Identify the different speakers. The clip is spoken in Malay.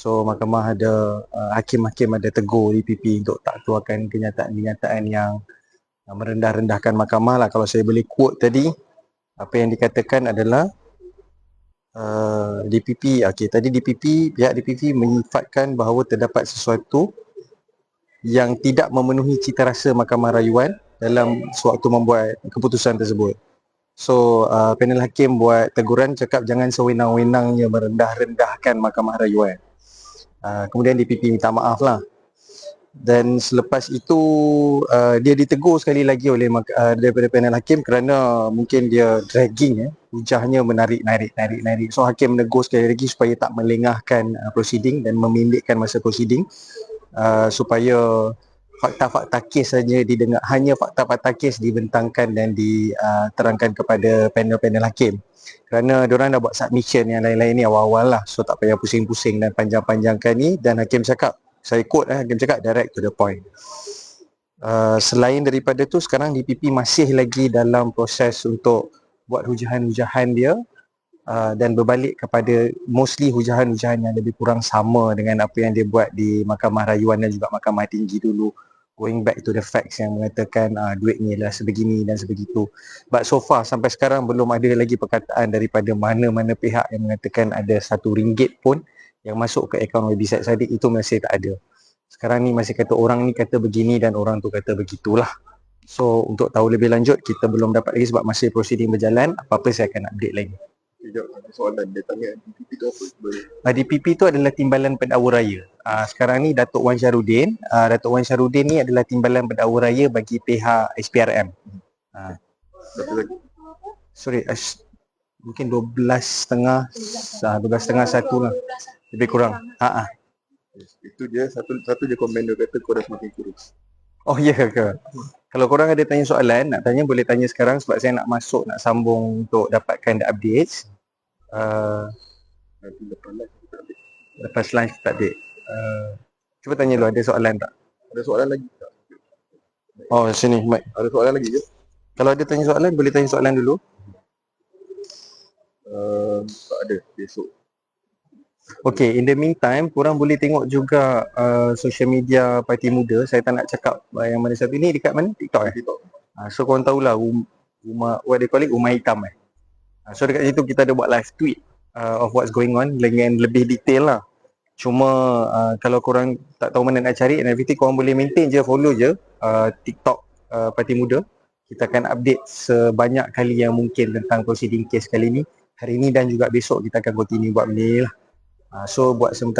Speaker 1: So mahkamah ada uh, hakim-hakim ada tegur DPP untuk tak keluarkan kenyataan-kenyataan yang uh, merendah-rendahkan mahkamah lah. Kalau saya boleh quote tadi, apa yang dikatakan adalah uh, DPP, okay, tadi DPP, pihak DPP menyifatkan bahawa terdapat sesuatu yang tidak memenuhi cita rasa mahkamah rayuan dalam sewaktu membuat keputusan tersebut. So uh, panel hakim buat teguran cakap jangan sewenang-wenangnya merendah-rendahkan mahkamah rayuan. Uh, kemudian DPP minta maaf lah. Dan selepas itu uh, dia ditegur sekali lagi oleh uh, daripada panel hakim kerana mungkin dia dragging ya, hujahnya menarik narik narik narik. So hakim menegur sekali lagi supaya tak melengahkan uh, proceeding dan memendekkan masa proceeding uh, supaya fakta-fakta kes saja didengar hanya fakta-fakta kes dibentangkan dan diterangkan kepada panel-panel hakim. Kerana diorang dah buat submission yang lain-lain ni awal-awal lah so tak payah pusing-pusing dan panjang-panjangkan ni. Dan hakim cakap saya quote eh, hakim cakap direct to the point. Uh, selain daripada tu sekarang DPP masih lagi dalam proses untuk buat hujahan-hujahan dia uh, dan berbalik kepada mostly hujahan-hujahan yang lebih kurang sama dengan apa yang dia buat di Mahkamah Rayuan dan juga Mahkamah Tinggi dulu going back to the facts yang mengatakan uh, duit ni lah sebegini dan sebegitu. But so far sampai sekarang belum ada lagi perkataan daripada mana-mana pihak yang mengatakan ada satu ringgit pun yang masuk ke akaun website Sadiq itu masih tak ada. Sekarang ni masih kata orang ni kata begini dan orang tu kata begitulah. So untuk tahu lebih lanjut kita belum dapat lagi sebab masih proceeding berjalan. Apa-apa saya akan update lagi.
Speaker 2: Sekejap, soalan dia tanya DPP tu apa sebenarnya?
Speaker 1: Uh, DPP tu adalah Timbalan Pendakwa Raya. Uh, sekarang ni Datuk Wan Syarudin. Uh, Datuk Wan Syarudin ni adalah Timbalan Pendakwa Raya bagi pihak SPRM. Uh,
Speaker 2: lagi.
Speaker 1: sorry, uh, mungkin 12 setengah, uh, 12 setengah satu lah. Lebih kurang. Ha ah.
Speaker 2: Yes. Itu dia satu satu je komen dia kata dah semakin kurus.
Speaker 1: Oh ya yeah, ke? Kalau korang ada tanya soalan, nak tanya boleh tanya sekarang sebab saya nak masuk, nak sambung untuk dapatkan the updates. Uh,
Speaker 2: Nanti lepas live
Speaker 1: lepas live tak update. Uh, cuba tanya dulu ada soalan tak?
Speaker 2: Ada soalan lagi tak?
Speaker 1: Oh sini mic.
Speaker 2: Ada soalan lagi ke?
Speaker 1: Kalau ada tanya soalan boleh tanya soalan dulu.
Speaker 2: Uh, tak ada besok.
Speaker 1: Okay, in the meantime, korang boleh tengok juga uh, social media Parti Muda. Saya tak nak cakap uh, yang mana satu ni dekat mana? TikTok eh?
Speaker 2: TikTok.
Speaker 1: Uh, so korang tahulah um, rumah, what they call it, rumah hitam eh. Uh, so dekat situ kita ada buat live tweet uh, of what's going on dengan lebih detail lah. Cuma uh, kalau korang tak tahu mana nak cari and everything, korang boleh maintain je, follow je uh, TikTok uh, Parti Muda. Kita akan update sebanyak kali yang mungkin tentang proceeding case kali ni. Hari ni dan juga besok kita akan continue buat benda ni lah. Uh, so buat sementara